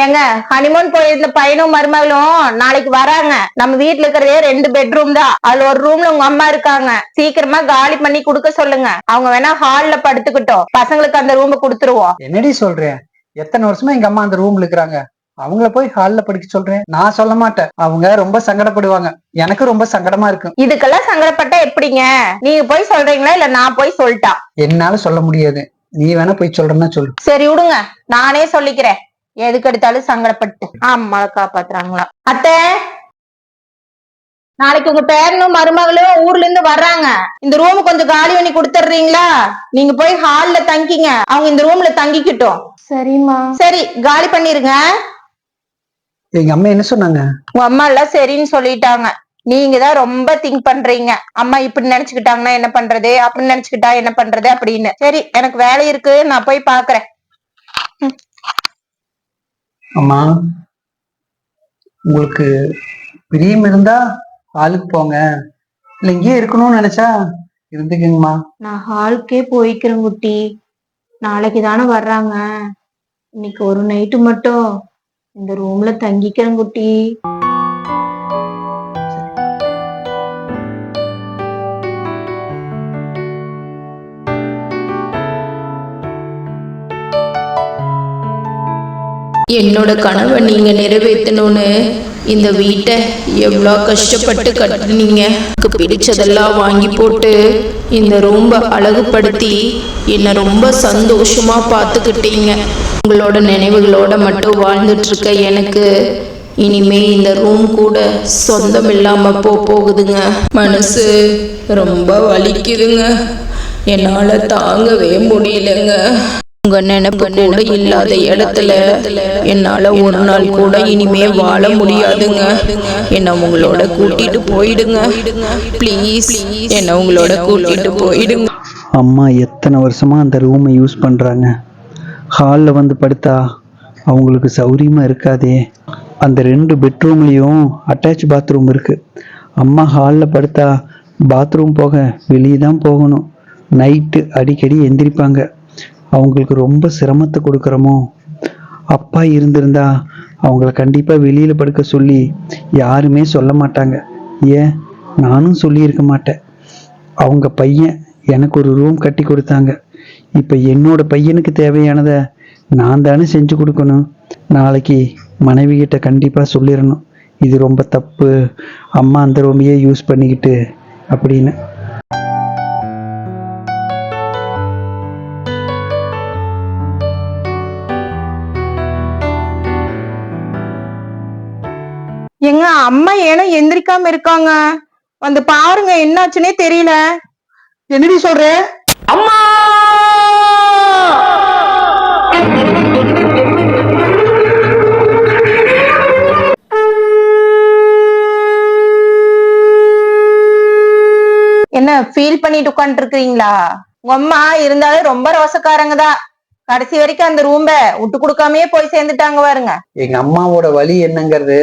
ஏங்க ஹனிமூன் போயிருந்த பையனும் மருமகளும் நாளைக்கு வராங்க. நம்ம வீட்ல இருக்கிறதே ரெண்டு பெட்ரூம் தான். அதுல ஒரு ரூம்ல உங்க அம்மா இருக்காங்க. சீக்கிரமா காலி பண்ணி கொடுக்க சொல்லுங்க. அவங்க வேணா ஹால்ல படுத்துக்கிட்டோம். பசங்களுக்கு அந்த ரூம் கொடுத்துருவோம். என்னடி சொல்றேன் எத்தனை வருஷமா எங்க அம்மா அந்த ரூம்ல இருக்கிறாங்க? அவங்கள போய் ஹால்ல படிக்க சொல்றேன். நான் சொல்ல மாட்டேன். அவங்க ரொம்ப சங்கடப்படுவாங்க. எனக்கு ரொம்ப சங்கடமா இருக்கும் இதுக்கெல்லாம் சங்கடப்பட்டா எப்படிங்க? நீங்க போய் சொல்றீங்களா? இல்ல நான் போய் சொல்லிட்டா? என்னால சொல்ல முடியாது. நீ வேணா போய் சொல்றேன்னா சொல்லு. சரி விடுங்க. நானே சொல்லிக்கிறேன். எதுக்கு எடுத்தாலும் சங்கடப்பட்டு அம்மாவை காப்பாத்துறாங்களா. அத்தை நாளைக்கு உங்க பேரனும் மருமகளும் ஊர்ல இருந்து வர்றாங்க. இந்த ரூம் கொஞ்சம் காலி பண்ணி கொடுத்துட்றீங்களா? நீங்க போய் ஹால்ல தங்கிங்க. அவங்க இந்த ரூம்ல தங்கிக்கிட்டோம். சரிம்மா. சரி காலி பண்ணிருங்க. எங்க அம்மா என்ன சொன்னாங்க? உங்க அம்மா எல்லாம் சரின்னு சொல்லிட்டாங்க. நீங்க தான் ரொம்ப திங்க் பண்றீங்க. அம்மா இப்படி நினைச்சுக்கிட்டாங்கன்னா என்ன பண்றது? அப்படி நினைச்சுக்கிட்டா என்ன பண்றது? அப்படின்னு. சரி எனக்கு வேலை இருக்கு. நான் போய் பாக்குறேன். அம்மா உங்களுக்கு பிரியம் இருந்தா ஹாலுக்கு போங்க. இல்ல இங்கேயே இருக்கணும்னு நினைச்சா இருந்துக்குங்கம்மா. நான் ஹாலுக்கே போய்க்கிறேன் குட்டி. நாளைக்கு தானே வர்றாங்க. இன்னைக்கு ஒரு நைட்டு மட்டும் இந்த ரூம்ல தங்கிக்கிறேன் குட்டி. என்னோட கனவை நீங்க நிறைவேற்றணும்னு இந்த வீட்டை எவ்வளோ கஷ்டப்பட்டு கட்டினீங்க. பிடிச்சதெல்லாம் வாங்கி போட்டு இந்த ரொம்ப அழகுபடுத்தி என்னை ரொம்ப சந்தோஷமா பார்த்துக்கிட்டீங்க. உங்களோட நினைவுகளோட மட்டும் வாழ்ந்துட்டுருக்க எனக்கு இனிமே இந்த ரூம் கூட சொந்தம் இல்லாம போ போகுதுங்க. மனசு ரொம்ப வலிக்குதுங்க. என்னால தாங்கவே முடியலங்க. உங்க நினைப்பு கூட இல்லாத இடத்துல என்னால ஒரு நாள் கூட இனிமே வாழ முடியாதுங்க. என்ன உங்களோட கூட்டிட்டு போயிடுங்க. ப்ளீஸ் என்ன உங்களோட கூட்டிட்டு போயிடுங்க. அம்மா எத்தனை வருஷமா அந்த ரூமை யூஸ் பண்றாங்க. ஹாலில் வந்து படுத்தா அவங்களுக்கு சௌரியமா இருக்காதே. அந்த ரெண்டு பெட்ரூம்லேயும் அட்டாச் பாத்ரூம் இருக்கு. அம்மா ஹாலில் படுத்தா பாத்ரூம் போக வெளியே தான் போகணும். நைட்டு அடிக்கடி எந்திரிப்பாங்க. அவங்களுக்கு ரொம்ப சிரமத்தை கொடுக்குறோமோ? அப்பா இருந்திருந்தா அவங்கள கண்டிப்பாக வெளியில் படுக்க சொல்லி யாருமே சொல்ல மாட்டாங்க. ஏன்? நானும் சொல்லியிருக்க மாட்டேன். அவங்க பையன் எனக்கு ஒரு ரூம் கட்டி கொடுத்தாங்க. இப்போ என்னோட பையனுக்கு தேவையானதை நான் தானே செஞ்சு கொடுக்கணும். நாளைக்கு மனைவி கிட்ட கண்டிப்பாக சொல்லிடணும். இது ரொம்ப தப்பு. அம்மா அந்த ரூமையே யூஸ் பண்ணிக்கிட்டு அப்படின்னு. அம்மா ஏனோ எந்திரிக்காம இருக்காங்க. வந்து பாருங்க என்னாச்சுன்னே தெரியல. என்னடி சொல்ற? அம்மா! என்ன ஃபீல் பண்ணிட்டு உட்காந்துட்டு இருக்கீங்களா உங்க அம்மா இருந்தாலும் ரொம்ப ரோசக்காரங்க தான். கடைசி வரைக்கும் அந்த ரூம்ப விட்டு கொடுக்காமயே போய் சேர்ந்துட்டாங்க பாருங்க. எங்க அம்மாவோட வழி என்னங்கிறது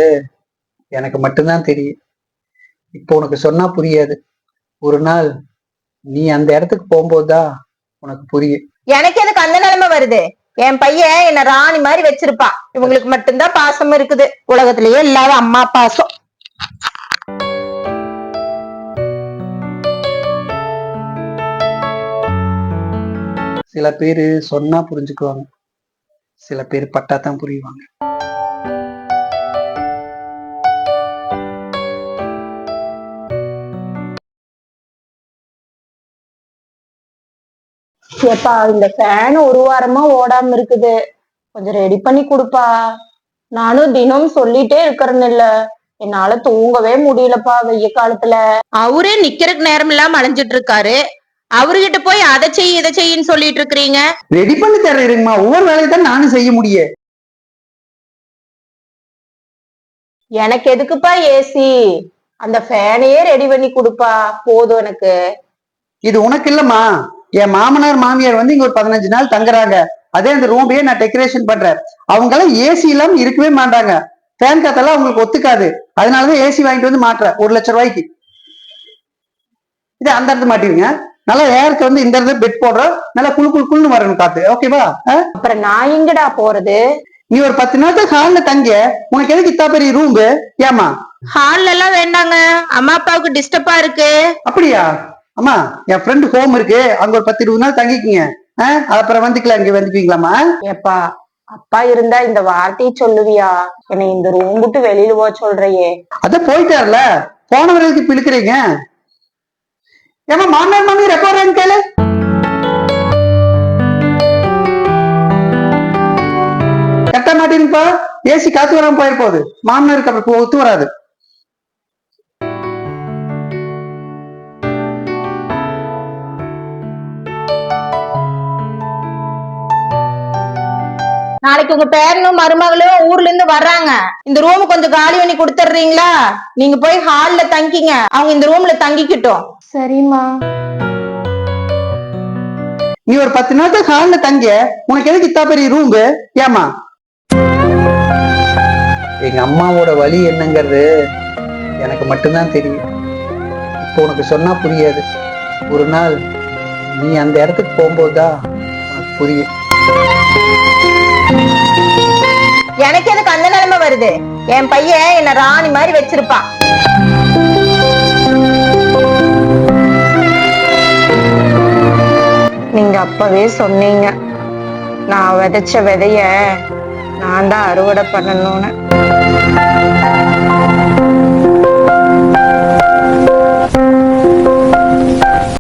எனக்கு மட்டும்தான் தெரியும். இப்போ உனக்கு சொன்னா புரியாது. ஒரு நாள் நீ அந்த இடத்துக்கு போகும்போதுதான் உனக்கு புரியும். எனக்கு எதுக்கு அந்த நிலைமை வருது? என் பையன் என்ன ராணி மாதிரி வச்சிருப்பான் இவங்களுக்கு மட்டும்தான் பாசம் இருக்குது. உலகத்திலேயே இல்லாத அம்மா பாசம். சில பேர் சொன்னா புரிஞ்சுக்குவாங்க. சில பேர் பட்டாதான் புரியுவாங்க ஏப்பா இந்த ஃபேன் ஒரு வாரமா ஓடாம இருக்குது. கொஞ்சம் ரெடி பண்ணி கொடுப்பா. நானும் தினம் சொல்லிட்டே இருக்கிறேன்னு இல்ல என்னால தூங்கவே முடியலப்பா வெய்ய காலத்துல. அவரே நிக்கிறதுக்கு நேரம் இல்லாம அலைஞ்சிட்டு இருக்காரு. அவர்கிட்ட போய் அதை செய் இதை செய்யின்னு சொல்லிட்டு இருக்கிறீங்க. ரெடி பண்ணி தர்றீங்கம்மா ஒவ்வொரு வேலையை தான் நானும் செய்ய முடியும் எனக்கு எதுக்குப்பா ஏசி அந்த ஃபேனையே ரெடி பண்ணி கொடுப்பா. போதும் எனக்கு. இது உனக்கு இல்லம்மா. என் மாமனார் மாமியார் வந்து இங்க ஒரு பதினஞ்சு நாள் தங்குறாங்க. அதே அந்த ரூமையே நான் டெக்கரேஷன் பண்றேன். அவங்க எல்லாம் ஏசி இல்லாம இருக்கவே மாட்டாங்க. ஃபேன் காத்தெல்லாம் அவங்களுக்கு ஒத்துக்காது. அதனாலதான் ஏசி வாங்கிட்டு வந்து மாட்டுறேன். ஒரு லட்சம் ரூபாய்க்கு. இது அந்த இடத்துல மாட்டிருங்க. நல்லா ஏருக்கு வந்து இந்த இடத்துல பெட் போடுறோம். நல்லா குளு குளு குளுன்னு வரணும் காத்து. ஓகேவா அப்புறம் நான் எங்கடா போறது? நீ ஒரு பத்து நாளைக்கு ஹால்ல தங்க உனக்கு எதுக்கு இத்தா பெரிய ரூம் ஏமா ஹால்ல எல்லாம் வேண்டாங்க. அம்மா அப்பாவுக்கு டிஸ்டர்பா இருக்கு. அப்படியா? அம்மா என் ஃப்ரெண்டு ஹோம் இருக்கு. அங்க ஒரு பத்து இருபது நாள் தங்கிக்கிங்க. அப்புறம் வந்துக்கலாம் இங்க வந்துப்பீங்களாமா ஏப்பா அப்பா இருந்தா இந்த வார்த்தையை சொல்லுவியா? என்னை இந்த ரூம் விட்டு வெளியில போக சொல்றியே. அதான் போயிட்டார்ல. போன வரைக்கும் இப்ப இழுக்கிறீங்க? ஏமா மாமனார் மாமியார் எப்போ வர்றாங்க கேளு. கட்ட மாட்டேங்குப்பா ஏசி காத்து வராம போயிட போகுது. மாமனாருக்கு அப்புறம் ஒத்து வராது. நாளைக்கு உங்க பேரனும் மருமகளும் ஊர்ல இருந்து வர்றாங்க. இந்த ரூம் கொஞ்சம் காலி பண்ணி கொடுத்துட்றீங்களா? நீங்க போய் ஹால்ல தங்கிங்க. அவங்க இந்த ரூம்ல தங்கிக்கிட்டோம். சரிம்மா. நீ ஒரு பத்து நாளைக்கு ஹால்ல தங்க உனக்கு எதுக்கு இத்தா பெரிய ரூம் ஏமா எங்க அம்மாவோட வழி என்னங்கிறது எனக்கு மட்டும்தான் தெரியும். இப்போ உனக்கு சொன்னா புரியாது. ஒரு நாள் நீ அந்த இடத்துக்கு போகும்போது தான் புரியும். எனக்கு எதுக்கு அந்த நிலைமை வருது? என் பையன் என்ன ராணி மாதிரி வச்சிருப்பான் நீங்க அப்பவே சொன்னீங்க. நான் விதைச்ச விதைய நான் தான் அறுவடை பண்ணணும்னு.